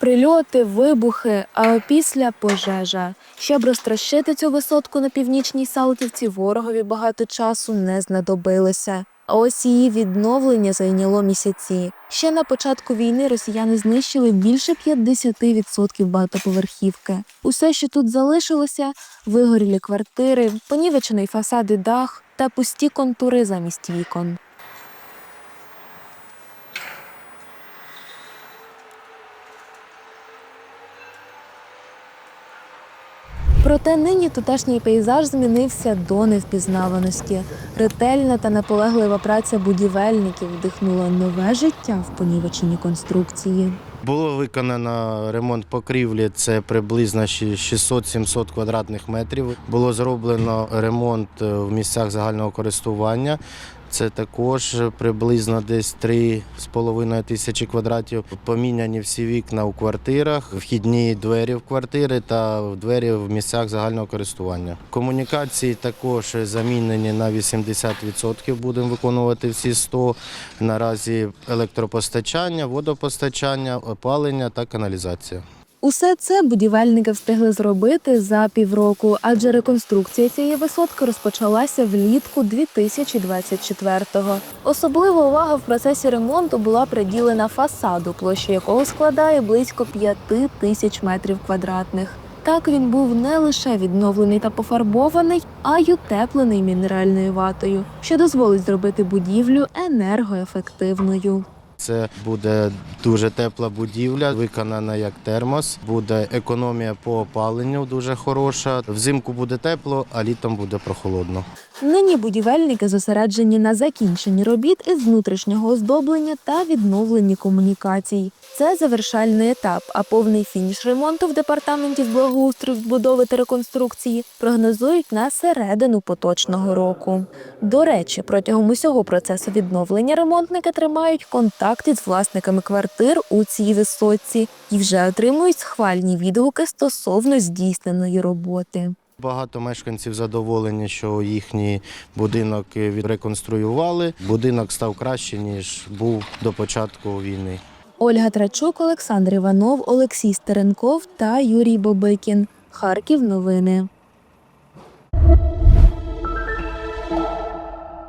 Прильоти, вибухи, а опісля пожежа. Щоб розтрощити цю висотку на північній Салтівці, ворогові багато часу не знадобилося. А ось її відновлення зайняло місяці. Ще на початку війни росіяни знищили більше 50% багатоповерхівки. Усе, що тут залишилося, вигорілі квартири, понівечений фасад і дах та пусті контури замість вікон. Проте нині тутешній пейзаж змінився до невпізнаваності. Ретельна та наполеглива праця будівельників вдихнула нове життя в понівеченій конструкції. Було виконано ремонт покрівлі, це приблизно ще 600-700 квадратних метрів. Було зроблено ремонт е, в місцях загального користування. Це також приблизно десь 3,5 тисячі квадратів. Поміняні всі вікна у квартирах, вхідні двері в квартири та двері в місцях загального користування. Комунікації також замінені на 80%. Будемо виконувати всі 100. Наразі електропостачання, водопостачання, опалення та каналізація. Усе це будівельники встигли зробити за півроку, адже реконструкція цієї висотки розпочалася влітку 2024-го. Особлива увага в процесі ремонту була приділена фасаду, площа якого складає близько 5 тисяч метрів квадратних. Так він був не лише відновлений та пофарбований, а й утеплений мінеральною ватою, що дозволить зробити будівлю енергоефективною. Це буде дуже тепла будівля, виконана як термос. Буде економія по опаленню дуже хороша. Взимку буде тепло, а літом буде прохолодно. Нині будівельники зосереджені на закінченні робіт із внутрішнього оздоблення та відновленні комунікацій. Це завершальний етап, а повний фініш ремонту в департаменті з благоустрою, збудови та реконструкції прогнозують на середину поточного року. До речі, протягом усього процесу відновлення ремонтники тримають контакти з власниками квартир у цій висотці і вже отримують схвальні відгуки стосовно здійсненої роботи. Багато мешканців задоволені, що їхній будинок відреконструювали. Будинок став краще ніж був до початку війни. Ольга Трачук, Олександр Іванов, Олексій Стеренков та Юрій Бобикін. Харків новини.